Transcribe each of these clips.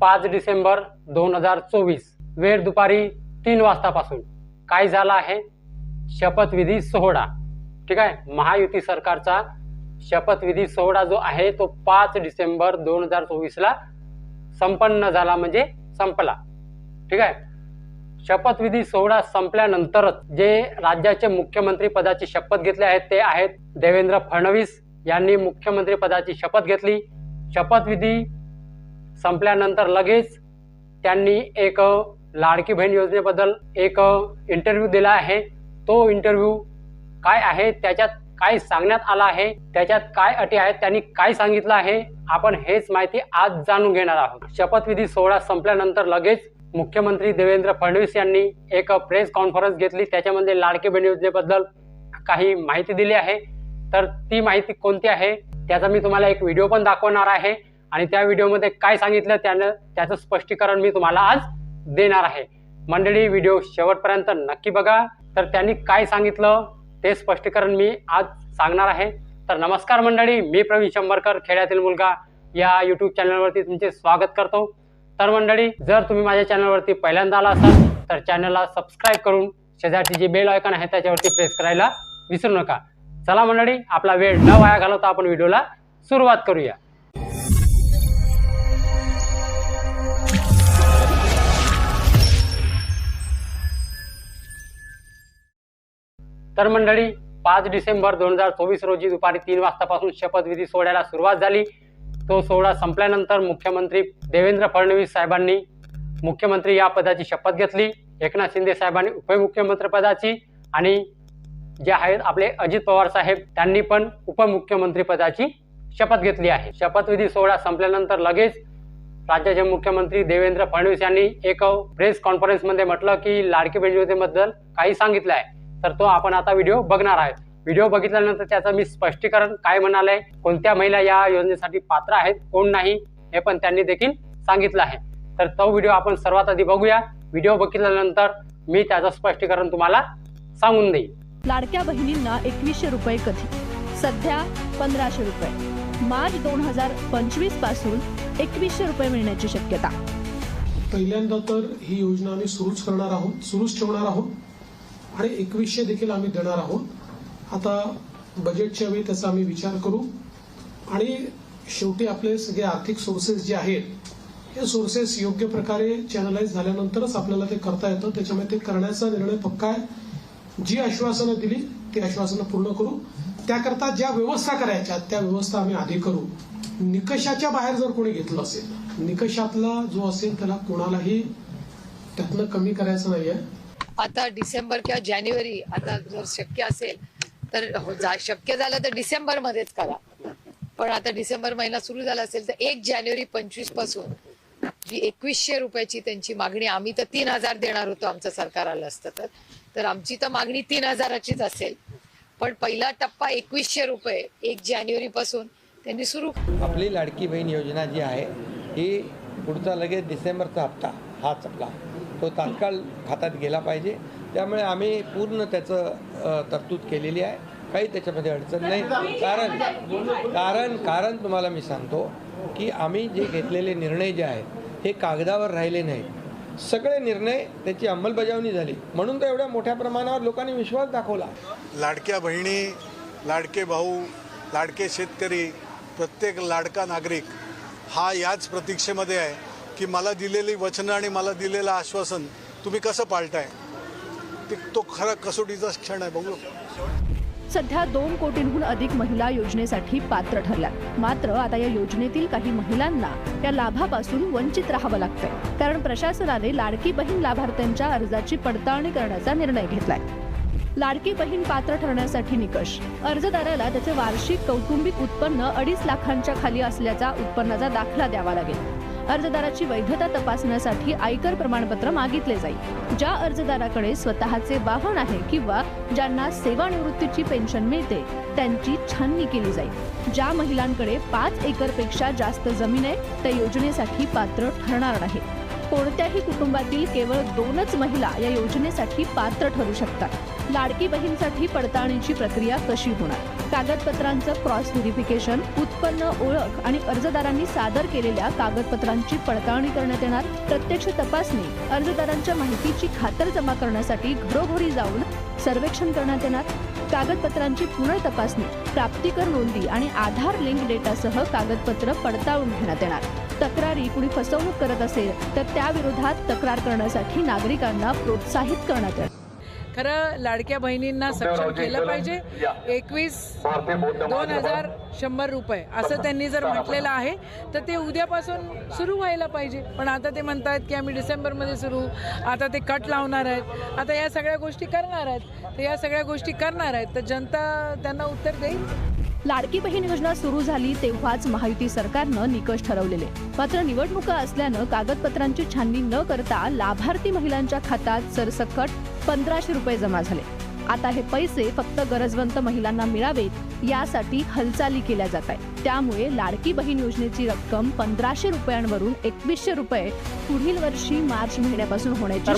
पाच डिसेंबर दोन हजार चोवीस वेळ दुपारी तीन वाजतापासून. काय झाला आहे? शपथविधी सोहळा. ठीक आहे? महायुती सरकारचा शपथविधी सोहळा जो आहे तो पाच डिसेंबर दोन हजार चोवीसला संपन्न झाला म्हणजे संपला. ठीक आहे? शपथविधी सोहळा संपल्यानंतरच जे राज्याचे मुख्यमंत्री पदाची शपथ घेतले आहेत ते आहेत देवेंद्र फडणवीस यांनी मुख्यमंत्री पदाची शपथ घेतली. शपथविधी संपल्यानंतर लगेच त्यांनी एक लाडकी बहीण योजनेबद्दल एक इंटरव्ह्यू दिला आहे. तो इंटरव्ह्यू काय आहे? त्याच्यात काय सांगण्यात आला आहे? त्याच्यात काय अटी आहेत? त्यांनी काय सांगितलं आहे? आपण हेच माहिती आज जाणून घेणार आहोत. शपथविधी सोहळा संपल्यानंतर लगेच मुख्यमंत्री देवेंद्र फडणवीस यांनी एक प्रेस कॉन्फरन्स घेतली. त्याच्यामध्ये लाडके बहीण योजनेबद्दल काही माहिती दिली आहे. तर ती माहिती कोणती आहे? त्याचा मी तुम्हाला एक व्हिडिओ पण दाखवणार आहे. आणि त्या व्हिडिओमध्ये काय सांगितलं त्यानं त्याचं स्पष्टीकरण मी तुम्हाला आज देणार आहे. मंडळी व्हिडिओ शेवटपर्यंत नक्की बघा. तर त्यांनी काय सांगितलं ते स्पष्टीकरण मी आज सांगणार आहे. तर नमस्कार मंडळी मी प्रवीण शंभरकर खेड्यातील मुलगा. या यूट्यूब चॅनलवरती तुमचे स्वागत करतो. तर मंडळी जर तुम्ही माझ्या चॅनलवरती पहिल्यांदा आला असाल तर चॅनलला सबस्क्राईब करून शेजारची जी बेल आयकॉन आहे त्याच्यावरती प्रेस करायला विसरू नका. चला मंडळी आपला वेळ न वाया घालवता आपण व्हिडिओला सुरुवात करूया. तर मंडळी पाच डिसेंबर दोन हजार चोवीस रोजी दुपारी तीन वाजतापासून शपथविधी सोहळ्याला सुरुवात झाली. तो सोहळा संपल्यानंतर मुख्यमंत्री देवेंद्र फडणवीस साहेबांनी मुख्यमंत्री या पदाची शपथ घेतली. एकनाथ शिंदे साहेबांनी उपमुख्यमंत्री पदाची आणि जे आहेत आपले अजित पवार साहेब त्यांनी पण उपमुख्यमंत्री पदाची शपथ घेतली आहे. शपथविधी सोहळा संपल्यानंतर लगेच राज्याचे मुख्यमंत्री देवेंद्र फडणवीस यांनी एक प्रेस कॉन्फरन्समध्ये म्हटलं की लाडकी बहीण योजनेबद्दल काही सांगितलं आहे. तर तो आपण आता व्हिडिओ बघणार आहे. व्हिडिओ बघितल्यानंतर त्याचं मी स्पष्टीकरण काय म्हणालंय कोणत्या महिला या योजनेसाठी पात्र आहेत कोण नाही हे पण त्यांनी देखील सांगितलं आहे. तर तो व्हिडिओ आपण सर्वात आधी बघूया. व्हिडिओ बघितल्यानंतर मी त्याचं स्पष्टीकरण तुम्हाला सांगून देईन. लाडक्या बहिणींना एकवीसशे रुपये कधी? सध्या पंधराशे रुपये. मार्च दोन हजार पंचवीसपासून एकवीसशे रुपये मिळण्याची शक्यता. पहिल्यांदा तर ही योजना आम्ही सुरूच करणार आहोत सुरूच ठेवणार आहोत. आणि एकवीसशे देखील आम्ही देणार आहोत. आता बजेटच्या वेळी त्याचा आम्ही विचार करू. आणि शेवटी आपले सगळे आर्थिक सोर्सेस जे आहेत हे सोर्सेस योग्य प्रकारे चॅनलाइज झाल्यानंतरच आपल्याला ते करता येतं. त्याच्यामुळे ते करण्याचा निर्णय पक्का आहे. जी आश्वासनं दिली ती आश्वासनं पूर्ण करू. त्याकरता ज्या व्यवस्था करायच्या त्या व्यवस्था आम्ही आधी करू. निकषाच्या बाहेर जर कोणी घेतलं असेल निकषातला जो असेल त्याला कोणालाही त्यातनं कमी करायचं नाहीये. आता डिसेंबर किंवा जानेवारी आता जर शक्य असेल तर हो, जा- शक्य झालं तर डिसेंबर मध्येच करा. पण आता डिसेंबर महिना सुरू झाला असेल तर एक जानेवारी पंचवीसपासून जी एकवीसशे रुपयाची त्यांची मागणी आम्ही तर तीन हजार देणार होतो आमचं सरकार आलं असतं तर. तर आमची तर मागणी तीन हजाराचीच असेल. पण पहिला टप्पा एकवीसशे रुपये एक जानेवारी पासून त्यांनी सुरू आपली लाडकी बहीण योजना जी आहे ही पुढचा लगेच डिसेंबरचा हप्ता हाच आपला. तो तात्काळ खात्यात गेला पाहिजे. त्यामुळे आम्ही पूर्ण त्याचं तरतूद केलेली आहे. काही त्याच्यामध्ये अडचण नाही. कारण कारण कारण तुम्हाला मी सांगतो की आम्ही जे घेतलेले निर्णय जे आहेत हे कागदावर राहिले नाहीत. सगळे निर्णय त्याची अंमलबजावणी झाली. म्हणून तर एवढ्या मोठ्या प्रमाणावर लोकांनी विश्वास दाखवला. लाडक्या बहिणी लाडके भाऊ लाडके शेतकरी प्रत्येक लाडका नागरिक हा याच प्रतीक्षेमध्ये आहे. की मला दिलेली वचनं आणि मला दिलेलं आश्वासन तुम्ही कसं पाळताय ते तो खरा कसोटीचा क्षण आहे बघू. सध्या दोन कोटींहून अधिक महिला योजनेसाठी पात्र ठरल्या मात्र आता या योजनेतील काही महिलांना या लाभापासून वंचित राहावं लागतंय. कारण प्रशासनाने लाडकी बहीण लाभार्थ्यांच्या अर्जाची पडताळणी करण्याचा निर्णय घेतलाय. लाडकी बहीण पात्र ठरण्यासाठी निकष. अर्जदाराला त्याचे वार्षिक कौटुंबिक उत्पन्न अडीच लाखांच्या खाली असल्याचा उत्पन्नाचा दाखला द्यावा लागेल. अर्जदाराची वैधता तपासण्यासाठी आयकर प्रमाणपत्र मागितले जाईल. ज्या अर्जदाराकडे स्वतःचे वाहन आहे किंवा ज्यांना सेवानिवृत्तीची पेन्शन मिळते त्यांची छाननी केली जाईल. ज्या महिलांकडे पाच एकरपेक्षा जास्त जमीन आहे त्या योजनेसाठी पात्र ठरणार नाहीत. कोणत्याही कुटुंबातील केवळ दोनच महिला या योजनेसाठी पात्र ठरू शकतात. लाडकी बहीणसाठी पडताळणीची प्रक्रिया कशी होणार? कागदपत्रांचं क्रॉस व्हेरिफिकेशन उत्पन्न ओळख आणि अर्जदारांनी सादर केलेल्या कागदपत्रांची पडताळणी करण्यात येणार. प्रत्यक्ष तपासणी अर्जदारांच्या माहितीची खातर जमा करण्यासाठी घरोघरी जाऊन सर्वेक्षण करण्यात येणार. कागदपत्रांची पुनर्तपासणी प्राप्तिकर नोंदी आणि आधार लिंक डेटासह कागदपत्र पडताळून घेण्यात येणार. तक्रारी कुणी फसवणूक करत असेल तर त्याविरोधात तक्रार करण्यासाठी नागरिकांना प्रोत्साहित करण्यात येणार खरं लाडक्या बहिणींना सक्षम केलं पाहिजे. एकवीस दोन हजार शंभर रुपये असं त्यांनी जर म्हटलेलं आहे तर ते उद्यापासून सुरू व्हायला पाहिजे. पण आता ते म्हणतायत की आम्ही डिसेंबरमध्ये सुरू आता ते कट लावणार आहेत. आता या सगळ्या गोष्टी करणार आहेत. तर या सगळ्या गोष्टी करणार आहेत. तर जनता त्यांना उत्तर देईल. लाडकी बहीण योजना सुरू झाली तेव्हाच महायुती सरकारनं निकष ठरवलेले. मात्र निवडणुका असल्यानं कागदपत्रांची छाननी न करता लाभार्थी महिलांच्या खात्यात सरसकट पंधराशे रुपये जमा झाले. आता हे पैसे फक्त गरजवंत महिलांना मिळावेत यासाठी हालचाली केल्या जात आहेत. त्यामुळे लाडकी बहीण योजनेची रक्कम पंधराशे रुपयांवरून एकवीसशे रुपये पुढील वर्षी मार्च महिन्यापासून होण्याची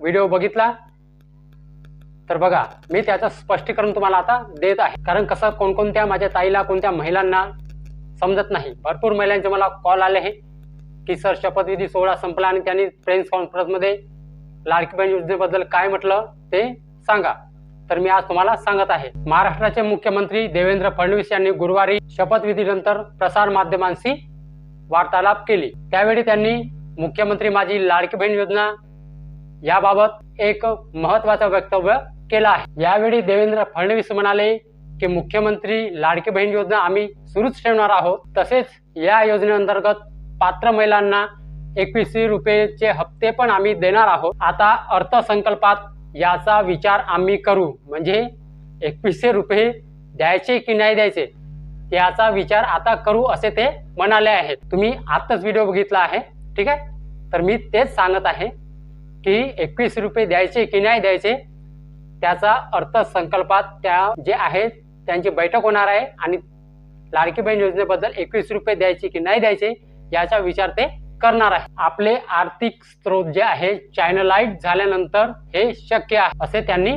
व्हिडिओ बघितला? तर बघा मी त्याचं स्पष्टीकरण तुम्हाला आता देत आहे. कारण कसं कोणकोणत्या माझ्या ताईला कोणत्या महिलांना समजत नाही. भरपूर महिलांचे मला कॉल आले आहे की सर शपथविधी सोहळा संपला आणि त्यांनी प्रेस कॉन्फरन्समध्ये लाडकी बहीण योजनेबद्दल काय म्हटलं ते सांगा. तर मी आज तुम्हाला सांगत आहे. महाराष्ट्राचे मुख्यमंत्री देवेंद्र फडणवीस यांनी गुरुवारी शपथविधीनंतर प्रसार माध्यमांशी वार्तालाप केली. त्यावेळी त्यांनी मुख्यमंत्री माझी लाडकी बहीण योजना याबाबत एक महत्वाचं वक्तव्य केला आहे. यावेळी देवेंद्र फडणवीस म्हणाले की मुख्यमंत्री लाडकी बहीण योजना आम्ही सुरूच ठेवणार आहोत. तसेच या योजनेअंतर्गत पात्र महिलांना एकवीसशे रुपयेचे हप्ते पण आम्ही देणार आहोत. आता अर्थसंकल्पात याचा विचार आम्ही करू. म्हणजे एकवीसशे रुपये द्यायचे की नाही द्यायचे याचा विचार आता करू असे ते म्हणाले आहेत. तुम्ही आताच व्हिडिओ बघितला आहे ठीक आहे? तर मी तेच सांगत आहे की एकवीस रुपये द्यायचे की नाही द्यायचे त्याचा अर्थसंकल्पात त्या जे आहेत त्यांची बैठक होणार आहे आणि लाडकी बहीण योजनेबद्दल एकवीस रुपये द्यायचे की नाही द्यायचे याचा विचार ते करणार आहे. आपले आर्थिक स्रोत जे आहे चॅनलाइट झाल्यानंतर हे शक्य आहे असे त्यांनी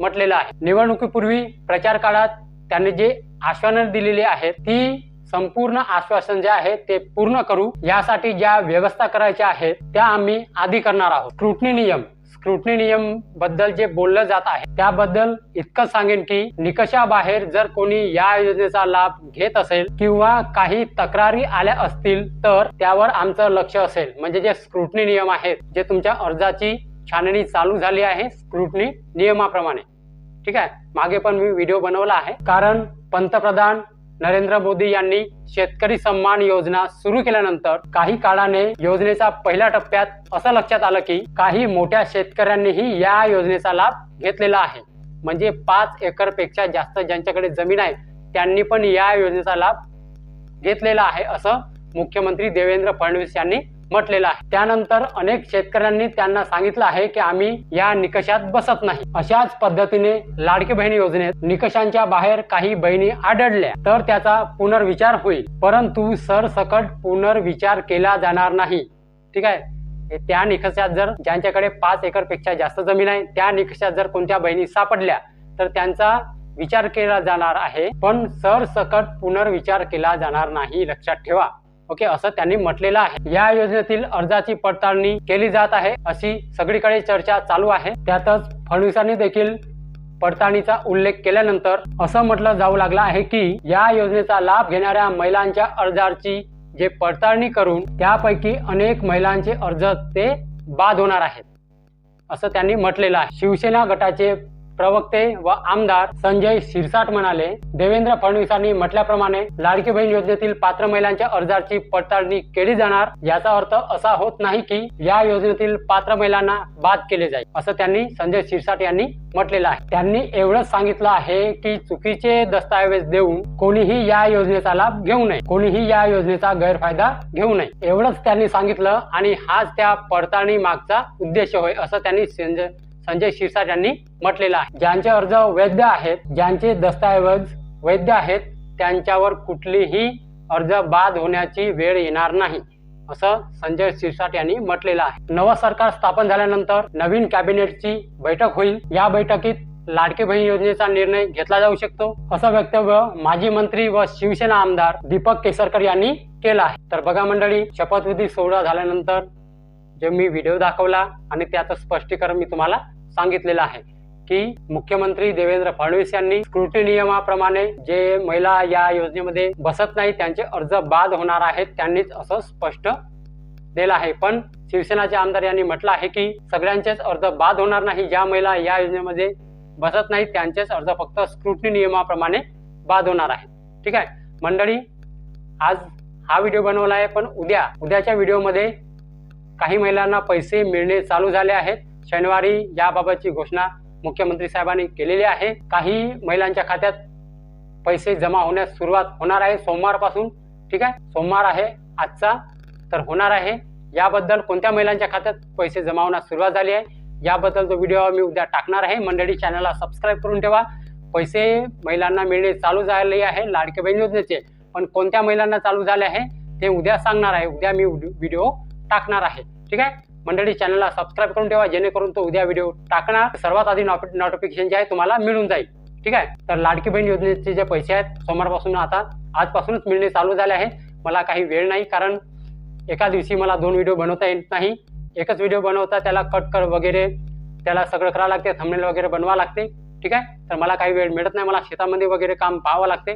म्हटलेलं आहे. निवडणुकीपूर्वी प्रचार काळात त्यांनी जे आश्वासन दिलेली आहेत ती संपूर्ण आश्वासन जे आहे ते पूर्ण करू. यासाठी ज्या व्यवस्था करायच्या आहेत त्या आम्ही आधी करणार आहोत. स्क्रुटनी नियम. स्क्रुटनी नियमबद्दल जे बोललं जात आहे त्याबद्दल इतकंच सांगेन की निकषाबाहेर जर कोणी या योजनेचा लाभ घेत असेल किंवा काही तक्रारी आल्या असतील तर त्यावर आमचं लक्ष असेल. म्हणजे जे स्क्रुटनी नियम आहेत जे तुमच्या अर्जाची छाननी चालू झाली आहे स्क्रुटनी नियमाप्रमाणे. ठीक आहे? मागे पण मी व्हिडिओ बनवला आहे. कारण पंतप्रधान नरेंद्र मोदी यांनी शेतकरी सन्मान योजना सुरू केल्यानंतर काही काळाने योजनेचा पहिल्या टप्प्यात असं लक्षात आलं की काही मोठ्या शेतकऱ्यांनीही या योजनेचा लाभ घेतलेला आहे. म्हणजे पाच एकरपेक्षा जास्त ज्यांच्याकडे जमीन आहे त्यांनी पण या योजनेचा लाभ घेतलेला आहे असं मुख्यमंत्री देवेंद्र फडणवीस यांनी म्हटलेलं आहे. त्यानंतर अनेक शेतकऱ्यांनी त्यांना सांगितलं आहे की आम्ही या निकषात बसत नाही. अशाच पद्धतीने लाडकी बहीण योजनेत निकषांच्या बाहेर काही बहिणी आढळल्या तर त्याचा पुनर्विचार होईल. परंतु सरसकट पुनर्विचार केला जाणार नाही. ठीक आहे? त्या निकषात जर ज्यांच्याकडे पाच एकरपेक्षा जास्त जमीन आहे त्या निकषात जर कोणत्या बहिणी सापडल्या तर त्यांचा विचार केला जाणार आहे. पण सरसकट पुनर्विचार केला जाणार नाही. लक्षात ठेवा. ओके असं त्यांनी म्हटलेलं आहे. या योजनेतील अर्जाची पडताळणी केली जात आहे अशी सगळीकडे चर्चा चालू आहे. त्यातच फडणवीसांनी देखील पडताळणीचा उल्लेख केल्यानंतर असं म्हटलं जाऊ लागलं आहे की या योजनेचा लाभ घेणाऱ्या महिलांच्या अर्जाची जे पडताळणी करून त्यापैकी अनेक महिलांचे अर्ज ते बाद होणार आहेत. असं त्यांनी म्हटलेलं आहे. शिवसेना गटाचे प्रवक्ते व आमदार संजय शिरसाट म्हणाले देवेंद्र फडणवीसांनी म्हटल्याप्रमाणे लाडकी बहीण योजनेतील पात्र महिलांच्या अर्जाची पडताळणी केली जाणार याचा अर्थ असा होत नाही की या योजनेतील पात्र महिलांना बाद केले जाईल असं त्यांनी संजय शिरसाट यांनी म्हटलेलं आहे. त्यांनी एवढंच सांगितलं आहे की चुकीचे दस्तावेज देऊन कोणीही या योजनेचा लाभ घेऊ नये कोणीही या योजनेचा गैरफायदा घेऊ नये एवढंच त्यांनी सांगितलं आणि हाच त्या पडताळणी मागचा उद्देश होय असं त्यांनी संजय संजय शिरसाट यांनी म्हटलेलं आहे. ज्यांचे अर्ज वैध आहेत ज्यांचे दस्तऐवज वैध आहेत त्यांच्यावर कुठलीही अर्ज बाद होण्याची वेळ येणार नाही असं संजय शिरसाट यांनी म्हटलेलं आहे. नवं सरकार स्थापन झाल्यानंतर नवीन कॅबिनेटची बैठक होईल. या बैठकीत लाडके बहीण योजनेचा निर्णय घेतला जाऊ शकतो असं वक्तव्य माजी मंत्री व शिवसेना आमदार दीपक केसरकर यांनी केलं आहे. तर बघा मंडळी शपथविधी सोहळा झाल्यानंतर जे मी व्हिडिओ दाखवला आणि त्याचं स्पष्टीकरण मी तुम्हाला सांगितलेलं आहे की मुख्यमंत्री देवेंद्र फडणवीस यांनी स्क्रुटी नियमाप्रमाणे जे महिला या योजनेमध्ये बसत नाही त्यांचे अर्ज बाद होणार आहेत त्यांनीच असं स्पष्ट दिलं आहे. पण शिवसेनाचे आमदार यांनी म्हटलं आहे की सगळ्यांचेच अर्ज बाद होणार नाही ज्या महिला या योजनेमध्ये बसत नाही त्यांचेच अर्ज फक्त स्क्रुटनी नियमाप्रमाणे बाद होणार आहे ठीक आहे? मंडळी आज हा व्हिडिओ बनवला आहे पण उद्या उद्याच्या व्हिडिओमध्ये काही महिलांना पैसे मिळणे चालू झाले आहेत. शनिवारी याबाबतची घोषणा मुख्यमंत्री साहेबांनी केलेली आहे. काही महिलांच्या खात्यात पैसे जमा होण्यास सुरुवात होणार आहे सोमवारपासून. ठीक आहे? सोमवार आहे आजचा तर होणार आहे. याबद्दल कोणत्या महिलांच्या खात्यात पैसे जमा होण्यास सुरुवात झाली आहे? याबद्दल तो व्हिडिओ मी उद्या टाकणार आहे. मंडळी चॅनलला सबस्क्राईब करून ठेवा. पैसे महिलांना मिळणे चालू झाले आहे लाडके बहीण योजनेचे. पण कोणत्या महिलांना चालू झाले आहे ते उद्या सांगणार आहे. उद्या मी व्हिडिओ टाकणार आहे. ठीक आहे? मंडळी चॅनलला सबस्क्राईब करून ठेवा जेणेकरून तो उद्या व्हिडिओ टाकणार. सर्वात आधी नोटिफिकेशन जे आहे तुम्हाला मिळून जाईल. ठीक आहे? तर लाडकी बहीण योजनेचे जे पैसे आहेत सोमवारपासून आता आजपासूनच मिळणे चालू झाले आहे. मला काही वेळ नाही कारण एका दिवशी मला दोन व्हिडिओ बनवता येत नाही. एकच व्हिडिओ बनवता त्याला कट कर वगैरे त्याला सगळं करावं लागते थंबनेल वगैरे बनवावं लागते. ठीक आहे? तर मला काही वेळ मिळत नाही मला शेतामध्ये वगैरे काम पाहावं लागते.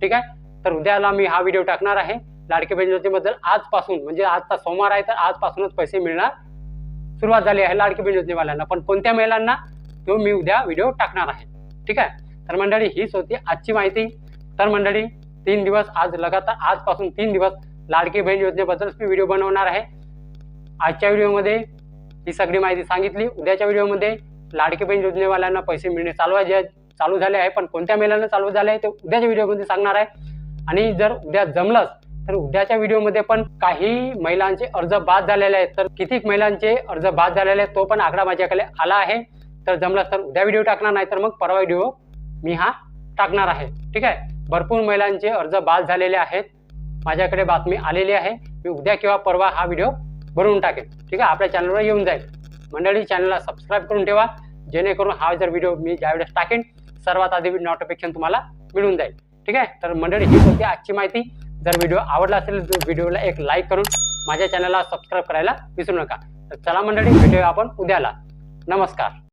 ठीक आहे? तर उद्याला मी हा व्हिडिओ टाकणार आहे. लाडकी बहीण योजनेबद्दल आजपासून म्हणजे आजचा सोमवार आहे तर आजपासूनच पैसे मिळणार सुरुवात झाली आहे लाडकी बहीण योजनेवाल्यांना. पण कोणत्या महिलांना? तो मी उद्या व्हिडिओ टाकणार आहे. ठीक आहे? तर मंडळी हीच होती आजची माहिती. तर मंडळी तीन दिवस आज लगातार आजपासून तीन दिवस लाडकी बहीण योजनेबद्दलच मी व्हिडिओ बनवणार आहे. आजच्या व्हिडिओमध्ये ही सगळी माहिती सांगितली. उद्याच्या व्हिडिओमध्ये लाडकी बहीण योजनेवाल्यांना पैसे मिळणे चालू आहे चालू झाले आहे पण कोणत्या महिलांना चालू झाले आहे ते उद्याच्या व्हिडिओमध्ये सांगणार आहे. आणि जर उद्या जमलंच तर उद्याच्या व्हिडिओमध्ये पण काही महिलांचे अर्ज बाद झालेले आहेत. तर किती महिलांचे अर्ज बाद झालेले आहेत तो पण आकडा माझ्याकडे आला आहे. तर जमलं तर उद्या व्हिडिओ टाकणार नाही तर मग परवा व्हिडिओ मी हा टाकणार आहे. ठीक आहे? भरपूर महिलांचे अर्ज बाद झालेले आहेत. माझ्याकडे बातमी आलेली आहे. मी उद्या किंवा परवा हा व्हिडिओ भरून टाकेन. ठीक आहे? आपल्या चॅनलवर येऊन जाईल. मंडळी चॅनलला सबस्क्राईब करून ठेवा. जेणेकरून हा जर व्हिडिओ मी ज्यावेळेस टाकेन सर्वात आधी नोटिफिकेशन तुम्हाला मिळून जाईल. ठीक आहे? तर मंडळी ही होती आजची माहिती. जर व्हिडिओ आवडला असेल तर व्हिडिओला एक लाईक करून माझ्या चॅनलला सबस्क्राईब करायला विसरू नका. तर चला मंडळी व्हिडिओ आपण उद्याला. नमस्कार.